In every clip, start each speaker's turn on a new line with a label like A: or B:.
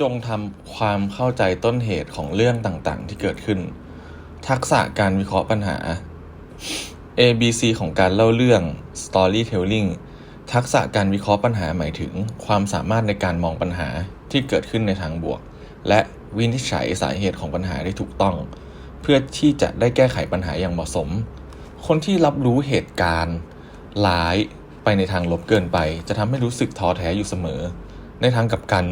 A: จงทำความเข้าใจต้นเหตุของเรื่องต่างๆ ที่เกิดขึ้น ทักษะการวิเคราะห์ปัญหา A B C ของการเล่าเรื่อง storytelling ทักษะการวิเคราะห์ปัญหาหมายถึง ความสามารถในการมองปัญหาที่เกิดขึ้นในทางบวก และวินิจฉัยสาเหตุของปัญหาได้ถูกต้อง เพื่อที่จะได้แก้ไขปัญหาอย่างเหมาะสม คนที่รับรู้เหตุการณ์ร้ายไปในทางลบเกินไป จะทำให้รู้สึกท้อแท้อยู่เสมอ ในทางกลับกัน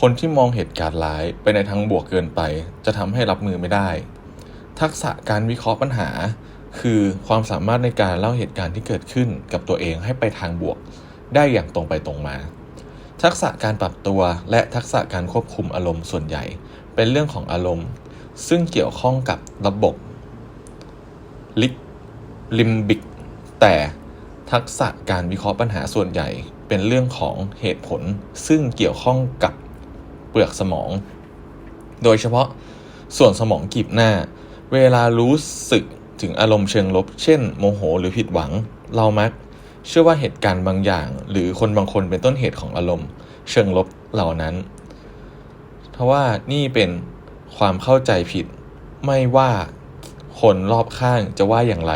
A: คนที่มองเหตุการณ์ร้ายไปในทางบวกเกินไป จะทำให้รับมือไม่ได้ ทักษะการวิเคราะห์ปัญหา คือความสามารถในการเล่าเหตุการณ์ที่เกิดขึ้นกับตัวเองให้ไปทางบวก ได้อย่างตรงไปตรงมา ทักษะการปรับตัวและทักษะการควบคุมอารมณ์ส่วนใหญ่ เป็นเรื่องของอารมณ์ ซึ่งเกี่ยวข้องกับระบบลิลิมบิก แต่ทักษะการวิเคราะห์ปัญหาส่วนใหญ่ เป็นเรื่องของเหตุผล ซึ่งเกี่ยวข้องกับ เปลือกสมอง โดยเฉพาะส่วนสมองกีบหน้า เวลารู้สึกถึงอารมณ์เชิงลบ เช่น โมโหหรือผิดหวัง เรามัก เชื่อว่าเหตุการณ์บางอย่าง หรือคนบางคนเป็นต้นเหตุของอารมณ์ เชิงลบเหล่านั้นทว่านี่เป็นความเข้าใจผิด ไม่ว่าคนรอบข้างจะว่าอย่างไร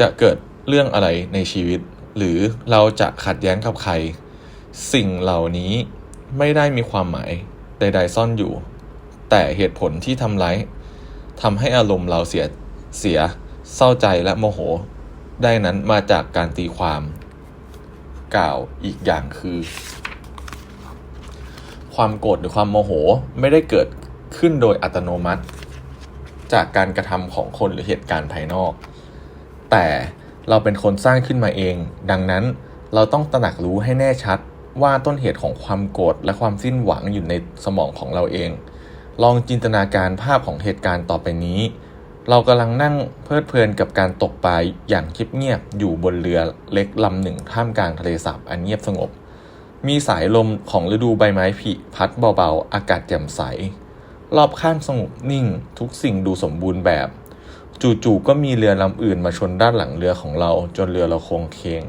A: จะเกิดเรื่องอะไรในชีวิต หรือเราจะขัดแย้งกับใคร สิ่งเหล่านี้ ไม่ได้มีความหมายใด ๆ ซ่อนอยู่ แต่เหตุผลที่ทำร้ายทำให้อารมณ์เราเสียเสียเศร้าใจและโมโห ได้นั้นมาจากการตีความ กล่าวอีกอย่างคือ ความโกรธหรือความโมโหไม่ได้เกิดขึ้นโดยอัตโนมัติ จากการกระทำของคนหรือเหตุการณ์ภายนอก แต่เราเป็นคนสร้างขึ้นมาเอง ดังนั้นเราต้องตระหนักรู้ให้แน่ชัด ว่าต้นเหตุของความโกรธและความสิ้นหวังอยู่ในสมองของเราเอง ลองจินตนาการภาพของเหตุการณ์ต่อไปนี้ เรากำลังนั่งเพลิดเพลินกับการตกปลาอย่างเงียบๆอยู่บนเรือเล็กลำหนึ่งท่ามกลางทะเลสาบอันเงียบสงบ มีสายลมของฤดูใบไม้ผลิพัดเบาๆ อากาศแจ่มใส รอบข้างสงบนิ่ง ทุกสิ่งดูสมบูรณ์แบบ จู่ๆก็มีเรือลำอื่นมาชนด้านหลังเรือของเราจนเรือเราโค้งเคง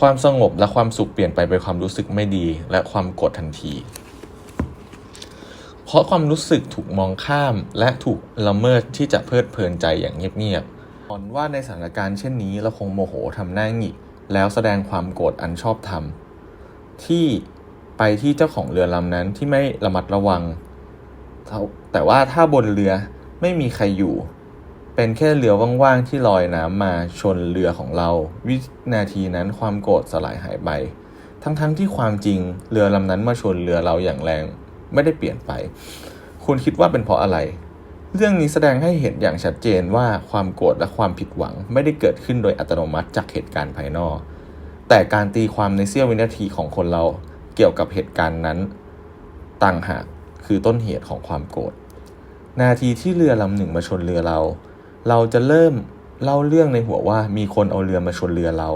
A: ความสงบและความสุขเปลี่ยนไปเป็นความรู้สึกไม่ดี และความโกรธทันที เพราะความรู้สึกถูกมองข้ามและถูกละเมิดที่จะเพลิดเพลินใจอย่างเงียบๆก่อนว่าในสถานการณ์เช่นนี้เราคงโมโหทำหน้าหงิกแล้วแสดงความโกรธอันชอบธรรมที่ไปที่เจ้าของเรือลำนั้นที่ไม่ระมัดระวัง แต่ว่าถ้าบนเรือไม่มีใครอยู่ เป็นแค่เรือว่างๆที่ลอยน้ำมาชนเรือของเรา วินาทีนั้นความโกรธสลายหายไป ทั้งๆทที่ความจริงเรือลำนั้นมาชนเรือเราอย่างแรง ไม่ได้เปลี่ยนไป คุณคิดว่าเป็นเพราะอะไร เรื่องนี้แสดงให้เห็นอย่างชัดเจนว่าความโกรธและความผิดหวังไม่ได้เกิดขึ้นโดยอัตโนมัติจากเหตุการณ์ภายนอก แต่การตีความในเสี้ยววินาทีของคนเราเกี่ยวกับเหตุการณ์นั้น ต่างหากคือต้นเหตุของความโกรธนาทีที่เรือลำหนึ่งมาชนเรือเรา เราจะเริ่มเล่าเรื่องในหัวว่ามีคนเอาเรือมาชนเรือเรา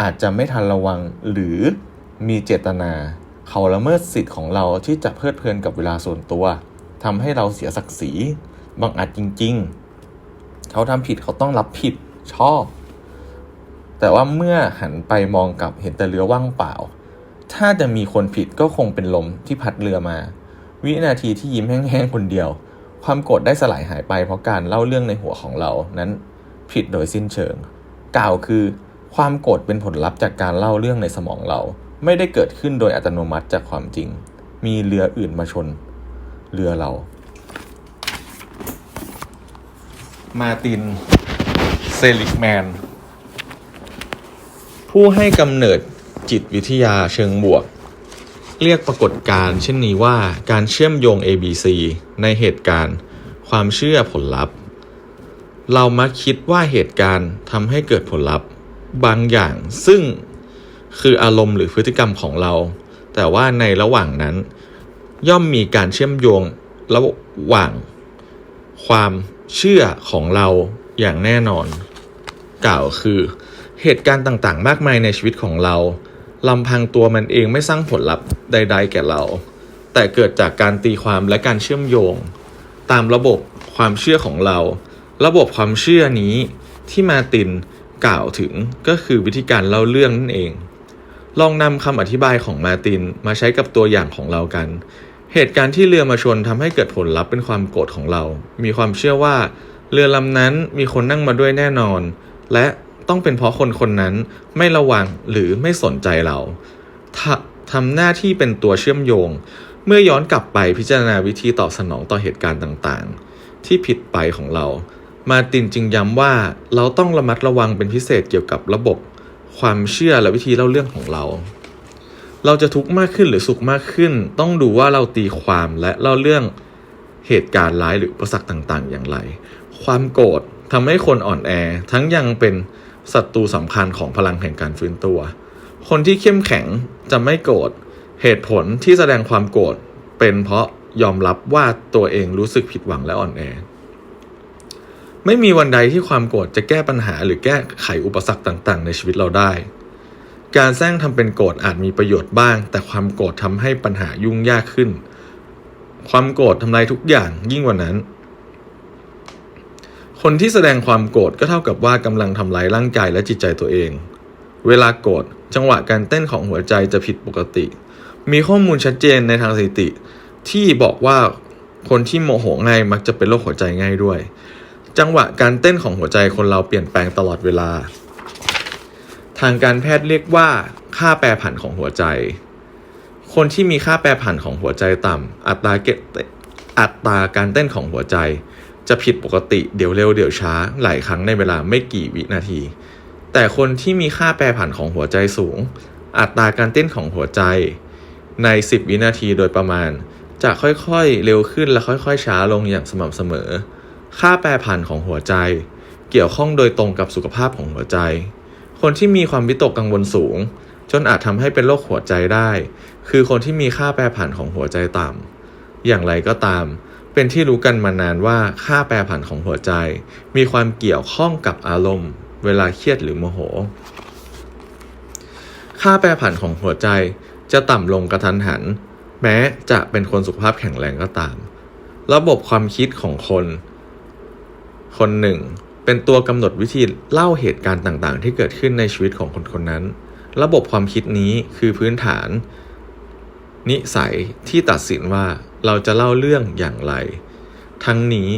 A: อาจจะไม่ทันระวังหรือมีเจตนา เขาละเมิดสิทธิ์ของเราที่จะเพลิดเพลินกับเวลาส่วนตัวทำให้เราเสียศักดิ์ศรีบังอาจจริง ๆ เขาทำผิดเขาต้องรับผิดชอบ แต่ว่าเมื่อหันไปมองกลับเห็นแต่เรือว่างเปล่า ถ้าจะมีคนผิดก็คงเป็นลมที่พัดเรือมา วินาทีที่ยิ้มแห้งๆคนเดียว ความโกรธได้สลายหายไปเพราะการเล่าเรื่องในหัวของเรานั้นผิดโดยสิ้นเชิง กล่าวคือ ความโกรธเป็นผลลัพธ์จากการเล่าเรื่องในสมองเรา ไม่ได้เกิดขึ้นโดยอัตโนมัติจากความจริง มีเรืออื่นมาชน เรือเรา มาติน เซลิกแมน ผู้ให้กำเนิดจิตวิทยาเชิงบวก เรียกปรากฏการณ์เช่นนี้ว่าการเชื่อมโยง ABC ในเหตุการณ์ ความเชื่อผลลัพธ์ เรามักคิดว่าเหตุการณ์ทำให้เกิดผลลัพธ์ บางอย่างซึ่งคืออารมณ์หรือพฤติกรรมของเรา แต่ว่าในระหว่างนั้น ย่อมมีการเชื่อมโยงระหว่าง ความเชื่อของเราอย่างแน่นอน กล่าวคือ เหตุการณ์ต่างๆ มากมายในชีวิตของเรา ลำพังตัวมันเองไม่สร้างผลลัพธ์ใด ๆ แก่เรา แต่เกิดจากการตีความและการเชื่อมโยง ตามระบบความเชื่อของเรา ระบบความเชื่อนี้ที่มาตินกล่าวถึงก็คือวิธีการเล่าเรื่องนั่นเอง ลองนำคำอธิบายของมาตินมาใช้กับตัวอย่างของเรากัน เหตุการณ์ที่เรือมาชนทำให้เกิดผลลัพธ์เป็นความโกรธของเรา มีความเชื่อว่า เรือลำนั้นมีคนนั่งมาด้วยแน่นอน และ ต้องเป็นเพราะคนคนนั้นไม่ระวังหรือไม่สนใจเราทำทำหน้าที่เป็นตัวเชื่อมโยง เมื่อย้อนกลับไปพิจารณาวิธีตอบสนองต่อเหตุการณ์ต่างๆ ที่ผิดไปของเรา มาตินจึงย้ำว่าเราต้องระมัดระวังเป็นพิเศษเกี่ยวกับระบบ ความเชื่อและวิธีเล่าเรื่องของเรา เราจะทุกข์มากขึ้นหรือสุขมากขึ้น ต้องดูว่าเราตีความและเล่าเรื่องเหตุการณ์ร้ายหรืออุปสรรคต่างๆ อย่างไร ความโกรธทำให้คนอ่อนแอทั้งยังเป็น ศัตรูสำคัญของพลังแห่งการฟื้นตัว คนที่เข้มแข็งจะไม่โกรธเหตุผลที่แสดงความโกรธเป็นเพราะยอมรับว่าตัวเองรู้สึกผิดหวังและอ่อนแอ ไม่มีวันใดที่ความโกรธจะแก้ปัญหาหรือแก้ไขอุปสรรคต่าง ๆ ในชีวิตเราได้ การแซงทำเป็นโกรธอาจมีประโยชน์บ้าง แต่ความโกรธทำให้ปัญหายุ่งยากขึ้น ความโกรธทำลายทุกอย่างยิ่งกว่านั้น คนที่แสดงความโกรธก็เท่ากับว่ากำลังทำลายร่างกายและจิตใจตัวเอง เวลาโกรธจังหวะการเต้นของหัวใจจะผิดปกติ มีข้อมูลชัดเจนในทางสถิติ ที่บอกว่าคนที่โมโหง่ายมักจะเป็นโรคหัวใจง่ายด้วย จังหวะการเต้นของหัวใจคนเราเปลี่ยนแปลงตลอดเวลา ทางการแพทย์เรียกว่าค่าแปรผันของหัวใจ คนที่มีค่าแปรผันของหัวใจต่ำอัตราเกอัตราการเต้นของหัวใจ จะผิดปกติเดี๋ยวเร็วเดี๋ยวช้าหลายครั้งในเวลาไม่กี่วินาที แต่คนที่มีค่าแปรผันของหัวใจสูง อัตราการเต้นของหัวใจ ใน 10 วินาทีโดยประมาณ จะค่อยๆเร็วขึ้นและค่อยๆ ช้าลงอย่างสม่ำเสมอ ค่าแปรผันของหัวใจ เกี่ยวข้องโดยตรงกับสุขภาพของหัวใจ คนที่มีความวิตกกังวลสูง จนอาจทำให้เป็นโรคหัวใจได้ คือคนที่มีค่าแปรผันของหัวใจต่ำอย่างไรก็ตาม เป็นที่รู้กันมานานว่าค่าแปรผันของหัวใจ มีความเกี่ยวข้องกับอารมณ์ เวลาเครียดหรือโมโห ค่าแปรผันของหัวใจจะต่ำลงกระทันหัน แม้จะเป็นคนสุขภาพแข็งแรงก็ตาม ระบบความคิดของคน คนหนึ่ง เป็นตัวกำหนดวิธีเล่าเหตุการณ์ต่างๆ ที่เกิดขึ้นในชีวิตของคนคนนั้น ระบบความคิดนี้คือพื้นฐาน นิสัยที่ตัดสินว่า เราจะเล่าเรื่องอย่างไร ทั้งนี้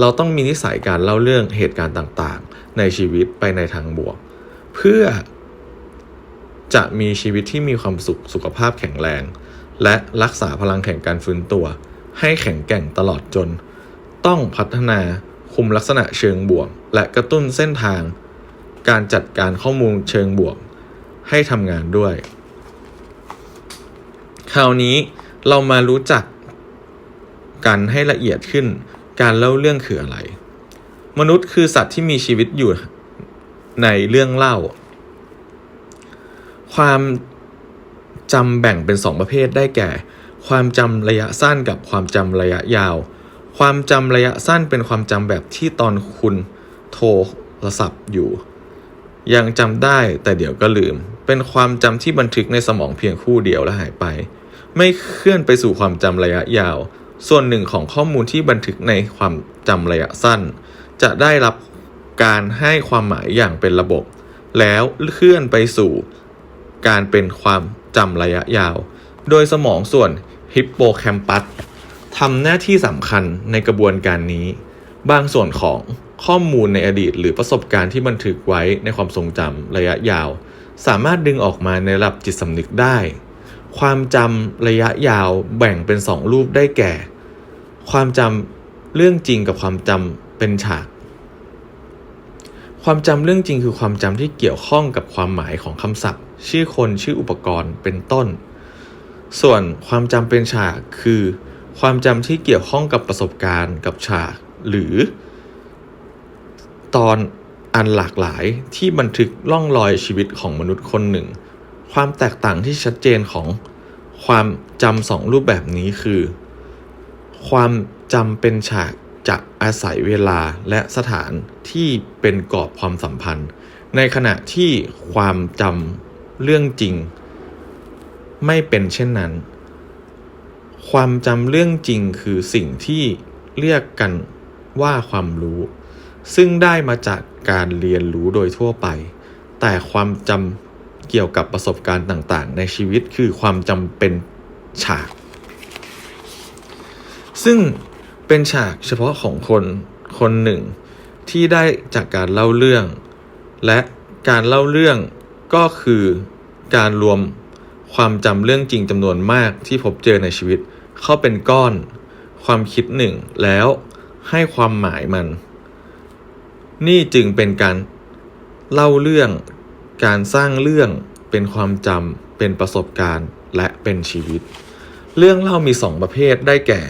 A: เราต้องมีนิสัยการเล่าเรื่องเหตุการณ์ต่างๆ ในชีวิตไปในทางบวก เพื่อจะมีชีวิตที่มีความสุขสุขภาพแข็งแรง และรักษาพลังแห่งการฟื้นตัว ให้แข็งแกร่งตลอดจน ต้องพัฒนาคุมลักษณะเชิงบวก และกระตุ้นเส้นทาง การจัดการข้อมูลเชิงบวก ให้ทำงานด้วย คราวนี้เรามารู้จัก กันให้ละเอียดขึ้น การเล่าเรื่องคืออะไร มนุษย์คือสัตว์ที่มีชีวิตอยู่ในเรื่องเล่า ความจำแบ่งเป็นสองประเภทได้แก่ ความจำระยะสั้นกับความจำระยะยาว ความจำระยะสั้นเป็นความจำแบบที่ตอนคุณโทรศัพท์อยู่ ยังจำได้แต่เดี๋ยวก็ลืม เป็นความจำที่บันทึกในสมองเพียงคู่เดียวและหายไป ไม่เคลื่อนไปสู่ความจำระยะยาว ส่วนหนึ่งของข้อมูลที่บันทึกในความจำระยะสั้น จะได้รับการให้ความหมายอย่างเป็นระบบ แล้วเคลื่อนไปสู่การเป็นความจำระยะยาว โดยสมองส่วนฮิปโปแคมปัสทำหน้าที่สำคัญในกระบวนการนี้ บางส่วนของข้อมูลในอดีต หรือประสบการณ์ที่บันทึกไว้ในความทรงจำระยะยาว สามารถดึงออกมาในระดับจิตสำนึกได้ ความจำระยะยาวแบ่งเป็นสองรูปได้แก่ ความจำเรื่องจริงกับความจำเป็นฉาก ความจำเรื่องจริงคือความจำที่เกี่ยวข้องกับความหมายของคำศัพท์ ชื่อคนชื่ออุปกรณ์เป็นต้น ส่วนความจำเป็นฉากคือ ความจำที่เกี่ยวข้องกับประสบการณ์กับฉาก หรือ ตอนอันหลากหลายที่บันทึกล่องรอยชีวิตของมนุษย์คนหนึ่ง ความแตกต่างที่ชัดเจนของความจำสองรูปแบบนี้คือ ความจำเป็นฉากจะอาศัยเวลาและสถานที่เป็นกรอบความสัมพันธ์ ในขณะที่ความจำเรื่องจริง ไม่เป็นเช่นนั้น ความจำเรื่องจริงคือสิ่งที่เรียกกันว่าความรู้ ซึ่งได้มาจากการเรียนรู้โดยทั่วไป แต่ความจำเกี่ยวกับประสบการณ์ต่างๆ ในชีวิตคือความจำเป็นฉาก ซึ่งเป็นฉากเฉพาะของคนคนหนึ่ง ที่ได้จากการเล่าเรื่อง และการเล่าเรื่องก็คือการรวมความจำเรื่องจริงจำนวนมากที่พบเจอในชีวิต เข้าเป็นก้อน ความคิดหนึ่ง แล้วให้ความหมายมัน นี่จึงเป็นการเล่าเรื่อง การสร้างเรื่องเป็นความจำเป็นประสบการณ์และเป็นชีวิต เรื่องเล่ามีสองประเภทได้แก่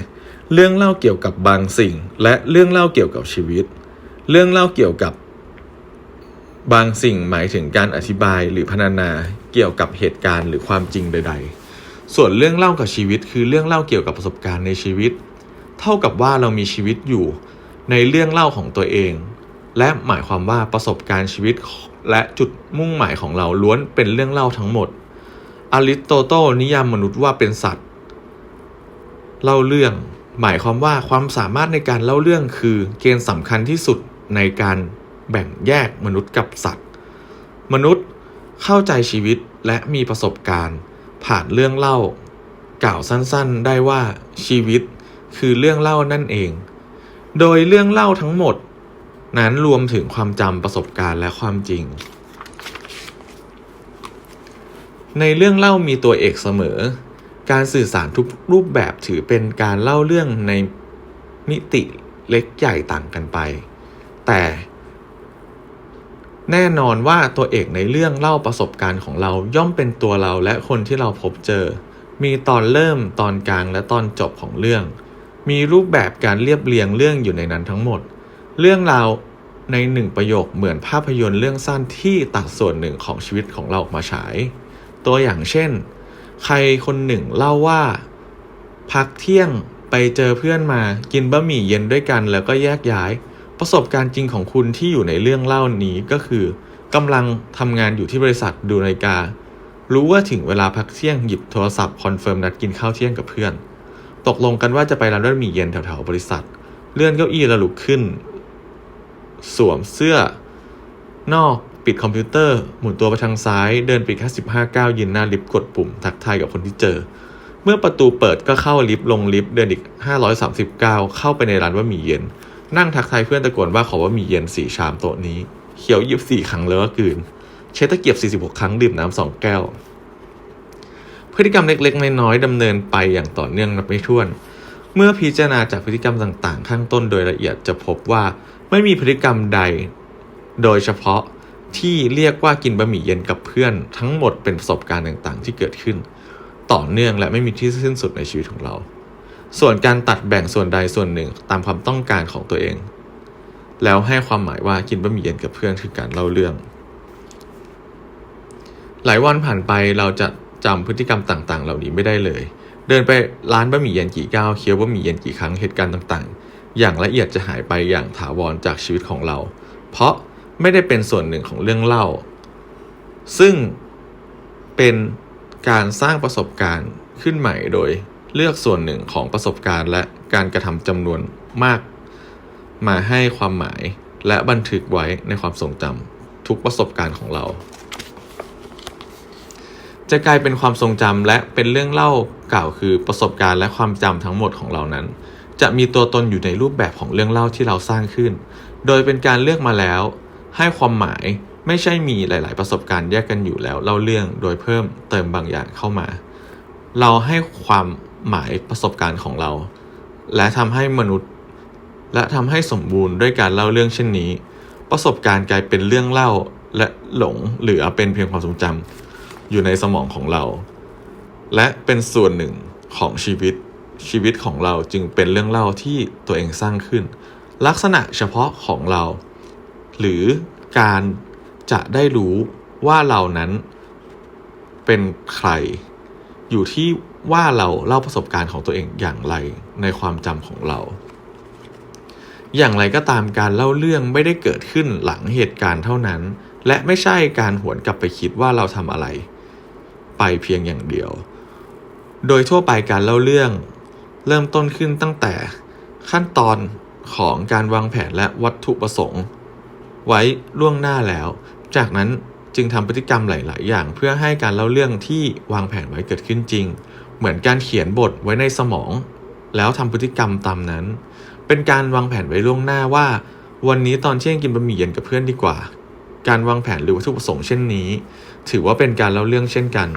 A: เรื่องเล่าเกี่ยวกับบางสิ่ง และเรื่องเล่าเกี่ยวกับชีวิต เรื่องเล่าเกี่ยวกับบางสิ่งหมายถึงการอธิบายหรือพรรณนาเกี่ยวกับเหตุการณ์หรือความจริงใด ๆ ส่วนเรื่องเล่ากับชีวิตคือเรื่องเล่าเกี่ยวกับประสบการณ์ในชีวิต เท่ากับว่าเรามีชีวิตอยู่ในเรื่องเล่าของตัวเอง และหมายความว่าประสบการณ์ชีวิตและจุดมุ่งหมายของเราล้วนเป็นเรื่องเล่าทั้งหมด อริสโตเติลนิยามมนุษย์ว่าเป็นสัตว์ เล่าเรื่อง หมายความว่าความสามารถในการเล่าเรื่องคือเกณฑ์สำคัญที่สุดในการแบ่งแยกมนุษย์กับสัตว์ มนุษย์เข้าใจชีวิตและมีประสบการณ์ ผ่านเรื่องเล่า กล่าวสั้นๆ ได้ว่าชีวิตคือเรื่องเล่านั่นเอง โดยเรื่องเล่าทั้งหมด นั้นรวมถึงความจำประสบการณ์และความจริง ในเรื่องเล่ามีตัวเอกเสมอ การสื่อสารทุกรูปแบบถือเป็นการเล่าเรื่องในมิติเล็กใหญ่ต่างกันไป แต่แน่นอนว่าตัวเอกในเรื่องเล่าประสบการณ์ของเราย่อมเป็นตัวเราและคนที่เราพบเจอ มีตอนเริ่มตอนกลางและตอนจบของเรื่อง มีรูปแบบการเรียบเรียงเรื่องอยู่ในนั้นทั้งหมด เรื่องราวในหนึ่งประโยคเหมือนภาพยนตร์เรื่องสั้นที่ตัดส่วนหนึ่งของชีวิตของเราออกมาฉาย ตัวอย่างเช่น ใครคนหนึ่งเล่าว่า พักเที่ยงไปเจอเพื่อนมากินบะหมี่เย็นด้วยกันแล้วก็แยกย้าย ประสบการณ์จริงของคุณที่อยู่ในเรื่องเล่านี้ก็คือกำลังทำงานอยู่ที่บริษัทดูนาฬิกา รู้ว่าถึงเวลาพักเที่ยงหยิบโทรศัพท์คอนเฟิร์มนัดกินข้าวเที่ยงกับเพื่อน ตกลงกันว่าจะไปร้านบะหมี่เย็นแถวๆบริษัท เลื่อนเก้าอี้แล้วลุกขึ้น สวมเสื้อนอก ปิดคอมพิวเตอร์ หมุนตัวไปทางซ้าย เดินไปแค่15ก้าวยืนหน้าลิฟต์กดปุ่ม ทักทายกับคนที่เจอ เมื่อประตูเปิดก็เข้าลิฟต์ลงลิฟต์เดินอีก530ก้าวเข้าไปในร้านว่ามีเย็น นั่งทักทายเพื่อนตะโกนว่าขอว่ามีเย็นสี่ชามโต๊ะนี้เขียวหยิบสี่ครั้งแล้วก็กืนเช็ดตะเกียบ46ครั้งดื่มน้ำสองแก้ว พฤติกรรมเล็กๆน้อยๆดำเนินไปอย่างต่อเนื่องนับไม่ถ้วน เมื่อพิจารณาจากพฤติกรรมต่างๆ ข้างต้นโดยละเอียดจะพบว่าไม่มีพฤติกรรมใด โดยเฉพาะ ที่เรียกว่ากินบะหมี่เย็นกับเพื่อน ทั้งหมดเป็นประสบการณ์ต่างๆ ที่เกิดขึ้น ต่อเนื่องและไม่มีที่สิ้นสุดในชีวิตของเรา ส่วนการตัดแบ่งส่วนใดส่วนหนึ่งตามความต้องการของตัวเอง แล้วให้ความหมายว่ากินบะหมี่เย็นกับเพื่อนคือการเล่าเรื่อง หลายวันผ่านไปเราจะจำพฤติกรรมต่างๆ เหล่านี้ไม่ได้เลย เดินไปร้านบะหมี่เย็นกี่ก้าวเคี้ยวบะหมี่เย็นกี่ครั้งเหตุการณ์ต่างๆ อย่างละเอียดจะหายไปอย่างถาวรจากชีวิตของเรา เพราะ ไม่ได้เป็นส่วนหนึ่งของเรื่องเล่า ซึ่งเป็นการสร้างประสบการณ์ขึ้นใหม่โดยเลือกส่วนหนึ่งของประสบการณ์ และการกระทำจำนวนมาก มาให้ความหมายและบันทึกไว้ในความทรงจำทุกประสบการณ์ของเรา จะกลายเป็นความทรงจำและเป็นเรื่องเล่ากล่าวคือประสบการณ์และความจำทั้งหมดของเรานั้น จะมีตัวตนอยู่ในรูปแบบของเรื่องเล่าที่เราสร้างขึ้น โดยเป็นการเลือกมาแล้ว ให้ความหมายไม่ใช่มีหลาย ๆ ประสบการณ์แยกกันอยู่แล้วเล่าเรื่องโดยเพิ่มเติมบางอย่างเข้ามา เราให้ความหมายประสบการณ์ของเรา และทำให้มนุษย์ และทำให้สมบูรณ์ด้วยการเล่าเรื่องเช่นนี้ ประสบการณ์กลายเป็นเรื่องเล่าและหลงเหลือเป็นเพียงความทรงจำอยู่ในสมองของเรา และเป็นส่วนหนึ่งของชีวิตชีวิตของเราจึงเป็นเรื่องเล่าที่ตัวเองสร้างขึ้น ลักษณะเฉพาะของเรา หรือการจะได้รู้ว่าเรานั้นเป็นใคร อยู่ที่ว่าเราเล่าประสบการณ์ของตัวเองอย่างไรในความจำของเรา อย่างไรก็ตามการเล่าเรื่องไม่ได้เกิดขึ้นหลังเหตุการณ์เท่านั้น และไม่ใช่การหวนกลับไปคิดว่าเราทำอะไร ไปเพียงอย่างเดียว โดยทั่วไปการเล่าเรื่อง เริ่มต้นขึ้นตั้งแต่ขั้นตอนของการวางแผนและวัตถุประสงค์ ไว้ล่วงหน้าแล้ว จากนั้นจึงทำพฤติกรรมหลาย ๆ อย่าง เพื่อให้การเล่าเรื่องที่วางแผนไว้เกิดขึ้นจริง เหมือนการเขียนบทไว้ในสมอง แล้วทำพฤติกรรมตามนั้น เป็นการวางแผนไว้ล่วงหน้าว่า วันนี้ตอนเที่ยงกินบะหมี่เย็นกับเพื่อนดีกว่า การวางแผนหรือวัตถุประสงค์เช่นนี้ ถือว่าเป็นการเล่าเรื่องเช่นกัน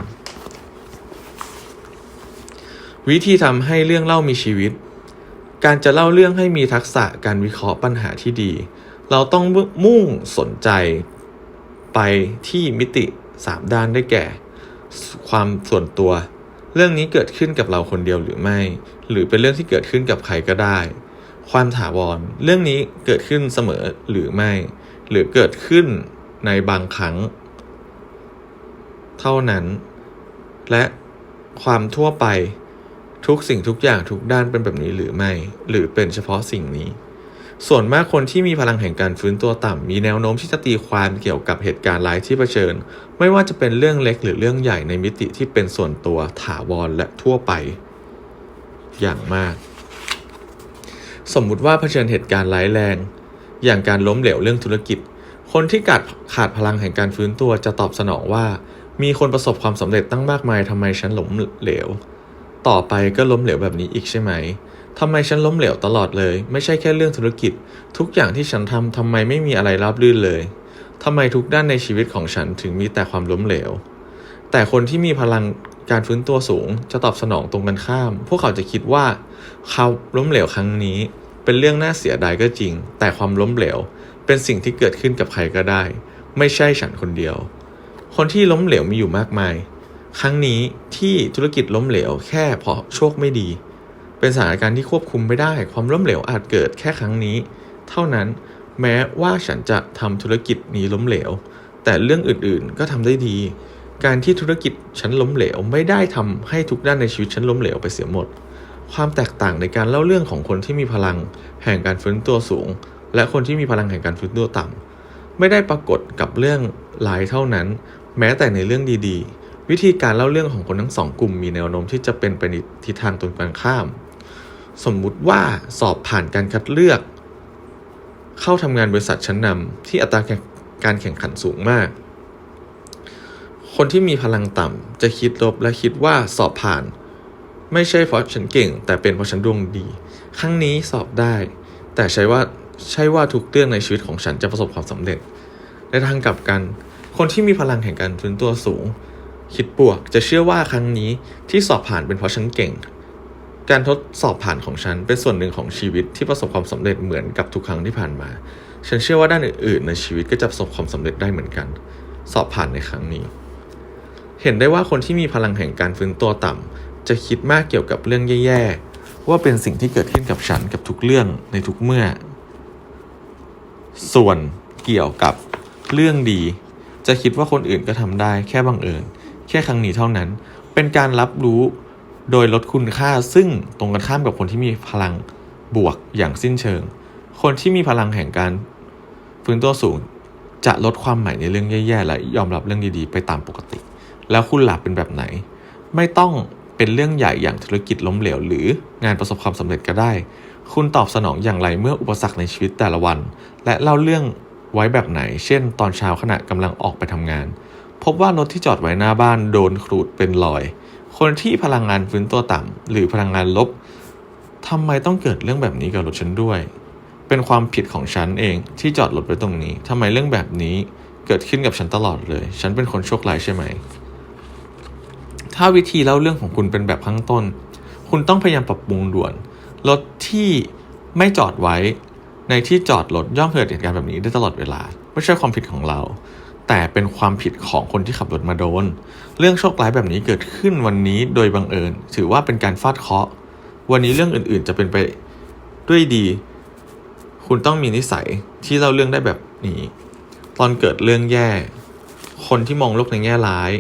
A: วิธีทำให้เรื่องเล่ามีชีวิต การจะเล่าเรื่องให้มีทักษะการวิเคราะห์ปัญหาที่ดี เราต้องมุ่งสนใจไปที่มิติสามด้านได้แก่ ความส่วนตัว เรื่องนี้เกิดขึ้นกับเราคนเดียวหรือไม่ หรือเป็นเรื่องที่เกิดขึ้นกับใครก็ได้ ความถาวร เรื่องนี้เกิดขึ้นเสมอหรือไม่ หรือเกิดขึ้นในบางครั้ง เท่านั้น และความทั่วไปทุกสิ่งทุกอย่างทุกด้านเป็นแบบนี้หรือไม่ หรือเป็นเฉพาะสิ่งนี้ ส่วนมากคนที่มีพลังแห่งการฟื้นตัวต่ำ มีแนวโน้มที่จะตีความเกี่ยวกับเหตุการณ์ร้ายที่เผชิญ ไม่ว่าจะเป็นเรื่องเล็กหรือเรื่องใหญ่ในมิติที่เป็นส่วนตัวถาวรและทั่วไป อย่างมาก สมมุติว่าเผชิญเหตุการณ์ร้ายแรง อย่างการล้มเหลวเรื่องธุรกิจ คนที่ขาดขาดพลังแห่งการฟื้นตัวจะตอบสนองว่า มีคนประสบความสำเร็จตั้งมากมายทำไมฉันล้มเหลว ต่อไปก็ล้มเหลวแบบนี้อีกใช่ไหม ทำไมฉันล้มเหลวตลอดเลย ไม่ใช่แค่เรื่องธุรกิจ ทุกอย่างที่ฉันทำทำไมไม่มีอะไรราบรื่นเลยทำไมทุกด้านในชีวิตของฉันถึงมีแต่ความล้มเหลว แต่คนที่มีพลังการฟื้นตัวสูงจะตอบสนองตรงกันข้าม พวกเขาจะคิดว่าเขาล้มเหลวครั้งนี้ เป็นเรื่องน่าเสียดายก็จริง แต่ความล้มเหลว เป็นสิ่งที่เกิดขึ้นกับใครก็ได้ ไม่ใช่ฉันคนเดียว คนที่ล้มเหลวมีอยู่มากมาย ครั้งนี้ที่ธุรกิจล้มเหลวแค่เพราะโชคไม่ดี เป็นสถานการณ์ที่ควบคุมไม่ได้ ความล้มเหลวอาจเกิดแค่ครั้งนี้ เท่านั้นแม้ว่าฉันจะทำธุรกิจนี้ล้มเหลว แต่เรื่องอื่นๆก็ทำได้ดี การที่ธุรกิจฉันล้มเหลวไม่ได้ทำให้ทุกด้านในชีวิตฉันล้มเหลวไปเสียหมด ความแตกต่างในการเล่าเรื่องของคนที่มีพลังแห่งการฟื้นตัวสูง และคนที่มีพลังแห่งการฟื้นตัวต่ำไม่ได้ปรากฏกับเรื่องร้ายเท่านั้น แม้แต่ในเรื่องดีๆ วิธีการเล่าเรื่องของคนทั้งสองกลุ่มมีแนวโน้มที่จะเป็นไปในทิศทางตรงกันข้าม สมมุติว่าสอบผ่านการคัดเลือก เข้าทำงานบริษัทชั้นนำที่อัตราการแข่งขันสูงมาก คนที่มีพลังต่ำจะคิดลบและคิดว่าสอบผ่าน ไม่ใช่เพราะฉันเก่ง แต่เป็นเพราะฉันดวงดี ครั้งนี้สอบได้ แต่ใช่ว่าใช่ว่าทุกเรื่องในชีวิตของฉันจะประสบความสำเร็จในทางกลับกัน คนที่มีพลังแห่งการฟื้นตัวสูง คิดบวกจะเชื่อว่าครั้งนี้ที่สอบผ่านเป็นเพราะฉันเก่ง การทดสอบผ่านของฉันเป็นส่วนหนึ่งของชีวิตที่ประสบความสำเร็จเหมือนกับทุกครั้งที่ผ่านมา ฉันเชื่อว่าด้านอื่นๆ ในชีวิตก็จะประสบความสำเร็จได้เหมือนกัน สอบผ่านในครั้งนี้ เห็นได้ว่าคนที่มีพลังแห่งการฟื้นตัวต่ำจะคิดมากเกี่ยวกับเรื่องแย่ๆ ว่าเป็นสิ่งที่เกิดขึ้นกับฉันกับทุกเรื่องในทุกเมื่อ ส่วนเกี่ยวกับเรื่องดี จะคิดว่าคนอื่นก็ทำได้แค่บังเอิญ แค่ครั้งนี้เท่านั้น เป็นการรับรู้ โดยลดคุณค่าซึ่งตรงกันข้ามกับคนที่มีพลังบวกอย่างสิ้นเชิง คนที่มีพลังแห่งการฟื้นตัวสูง จะลดความหมายในเรื่องแย่ๆและยอมรับเรื่องดีๆ ไปตามปกติ แล้วคุณหลับเป็นแบบไหน ไม่ต้องเป็นเรื่องใหญ่อย่างธุรกิจล้มเหลว หรืองานประสบความสำเร็จก็ได้ คุณตอบสนองอย่างไรเมื่ออุปสรรคในชีวิตแต่ละวัน และเล่าเรื่องไว้แบบไหน เช่น ตอนเช้าขณะกำลังออกไปทำงาน พบว่ารถที่จอดไว้หน้าบ้านโดนขูดเป็นรอย คนที่พลังงานฟื้นตัวต่ำหรือพลังงานลบทำไมต้องเกิดเรื่องแบบนี้กับรถฉันด้วย เป็นความผิดของฉันเองที่จอดรถไว้ตรงนี้ทำไมเรื่องแบบนี้เกิดขึ้นกับฉันตลอดเลย ฉันเป็นคนโชคร้ายใช่ไหม ถ้าวิธีเล่าเรื่องของคุณเป็นแบบข้างต้น คุณต้องพยายามปรับปรุงด่วน รถที่ไม่จอดไว้ในที่จอดรถย่อมเกิดเหตุการณ์แบบนี้ได้ตลอดเวลา ไม่ใช่ความผิดของเรา แต่เป็นความผิดของคนที่ขับรถมาโดน เรื่องโชคร้ายแบบนี้เกิดขึ้นวันนี้โดยบังเอิญ ถือว่าเป็นการฟาดเคราะห์วันนี้เรื่องอื่นๆจะเป็นไปด้วยดี คุณต้องมีนิสัยที่เล่าเรื่องได้แบบนี้ ตอนเกิดเรื่องแย่ คนที่มองโลกในแง่ร้าย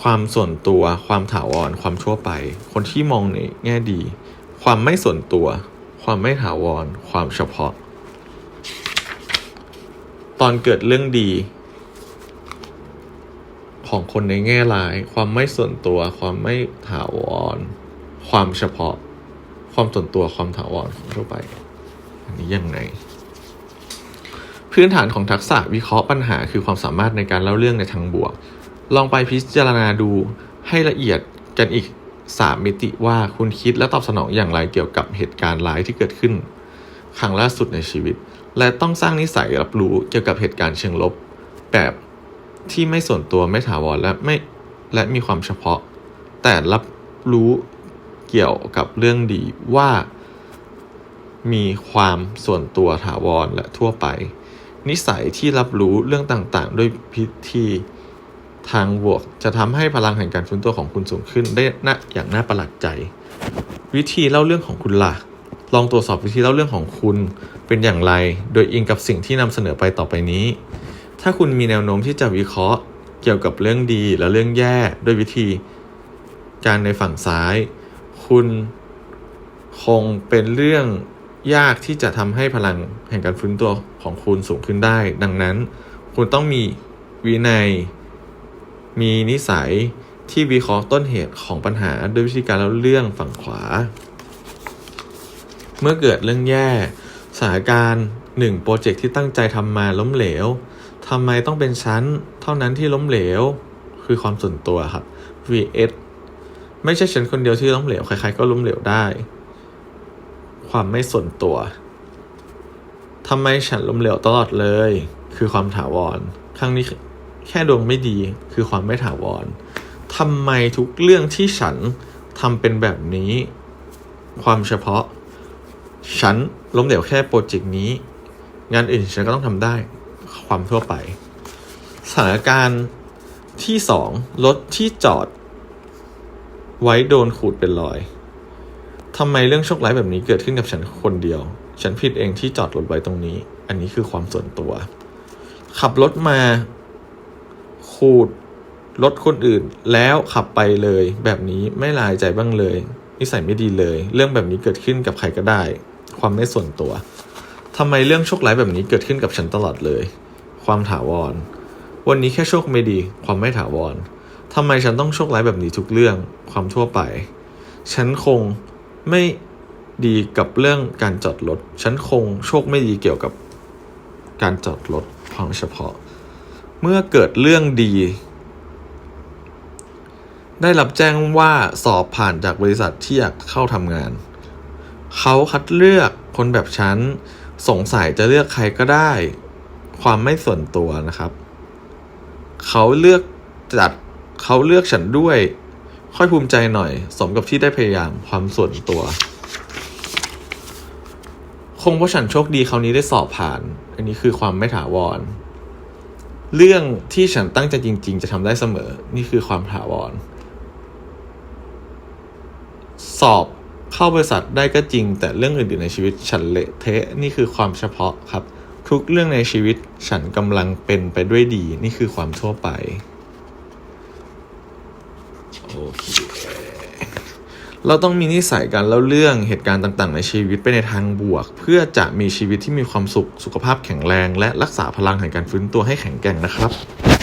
A: ความส่วนตัว ความถาวร ความทั่วไป คนที่มองในแง่ดี ความไม่ส่วนตัว ความไม่ถาวร ความเฉพาะ อนเกิดเรื่องดี ของคนในแง่ร้าย ความไม่ส่วนตัว ความไม่ถาวร ความเฉพาะ ความส่วนตัวความถาวรของทั่วไป อันนี้ยังไงพื้นฐานของทักษะวิเคราะห์ปัญหาคือความสามารถในการเล่าเรื่องในทางบวก ลองไปพิจารณาดูให้ละเอียดกันอีกสามมิติว่าคุณคิดและตอบสนองอย่างไรเกี่ยวกับเหตุการณ์ร้ายที่เกิดขึ้น ครั้งล่าสุดในชีวิต และต้องสร้างนิสัยรับรู้เกี่ยวกับเหตุการณ์เชิงลบ แบบที่ไม่ส่วนตัวไม่ถาวรและไม่และมีความเฉพาะ แต่รับรู้เกี่ยวกับเรื่องดีว่า มีความส่วนตัวถาวรและทั่วไป นิสัยที่รับรู้เรื่องต่างๆ ด้วยพิธีทางบวก จะทำให้พลังแห่งการฟื้นตัวของคุณสูงขึ้นได้นะอย่างน่าประหลาดใจ วิธีเล่าเรื่องของคุณล่ะ ลองตรวจสอบวิธีเล่าเรื่องของคุณเป็นอย่างไร โดยอิงกับสิ่งที่นำเสนอไปต่อไปนี้ ถ้าคุณมีแนวโน้มที่จะวิเคราะห์ เกี่ยวกับเรื่องดีและเรื่องแย่ด้วยวิธี การในฝั่งซ้าย คุณคงเป็นเรื่องยากที่จะทำให้พลังแห่งการฟื้นตัวของคุณสูงขึ้นได้ ดังนั้น คุณต้องมีวินัย มีนิสัยที่วิเคราะห์ต้นเหตุของปัญหาด้วยวิธีการเล่าเรื่องฝั่งขวา เมื่อเกิดเรื่องแย่สถานการณ์หนึ่งโปรเจกต์ที่ตั้งใจทำมาล้มเหลวทำไมต้องเป็นชั้น เท่านั้นที่ล้มเหลว คือความส่วนตัวครับ vs ไม่ใช่ฉันคนเดียวที่ล้มเหลว ใครๆก็ล้มเหลวได้ ความไม่ส่วนตัวทำไมฉันล้มเหลวตลอดเลย คือความถาวร ครั้งนี้แค่ดวงไม่ดี คือความไม่ถาวรทำไมทุกเรื่องที่ฉันทำเป็นแบบนี้ ความเฉพาะ ฉันล้มเหลวแค่โปรเจกต์นี้ งานอื่นฉันก็ต้องทำได้ความทั่วไป สถานการณ์ที่สองรถที่จอด ไว้โดนขูดเป็นรอยทำไมเรื่องโชคร้ายแบบนี้เกิดขึ้นกับฉันคนเดียว ฉันผิดเองที่จอดรถไว้ตรงนี้ อันนี้คือความส่วนตัว ขับรถมาขูดรถคนอื่นแล้วขับไปเลยแบบนี้ไม่ลายใจบ้างเลย นิสัยไม่ดีเลย เรื่องแบบนี้เกิดขึ้นกับใครก็ได้ ความไม่ส่วนตัวทำไมเรื่องโชคร้ายแบบนี้เกิดขึ้นกับฉันตลอดเลย ความถาวร วันนี้แค่โชคไม่ดี ความไม่ถาวรทำไมฉันต้องโชคร้ายแบบนี้ทุกเรื่อง ความทั่วไป ฉันคงไม่ดีกับเรื่องการจอดรถ ฉันคงโชคไม่ดีเกี่ยวกับการจอดรถความเฉพาะ เมื่อเกิดเรื่องดี ได้รับแจ้งว่าสอบผ่านจากบริษัทที่อยากเข้าทำงาน เขาคัดเลือกคนแบบฉัน สงสัยจะเลือกใครก็ได้ ความไม่ส่วนตัวนะครับ เขาเลือกจัดเขาเลือกฉันด้วย ค่อยภูมิใจหน่อย สมกับที่ได้พยายามความส่วนตัว คงเพราะฉันโชคดีคราวนี้ได้สอบผ่าน อันนี้คือความไม่ถาวร เรื่องที่ฉันตั้งใจจริง ๆ จะทำได้เสมอ นี่คือความถาวร สอบ เข้าบริษัทได้ก็จริง แต่เรื่องอื่นๆในชีวิตฉันเละเทะนี่คือความเฉพาะครับ ทุกเรื่องในชีวิตฉันกำลังเป็นไปด้วยดี นี่คือความทั่วไปโอเคเราต้องมีนิสัยการเล่าเรื่องเหตุการณ์ต่างๆ ในชีวิตไปในทางบวก เพื่อจะมีชีวิตที่มีความสุขสุขภาพแข็งแรง และรักษาพลังแห่งการฟื้นตัวให้แข็งแกร่งนะครับ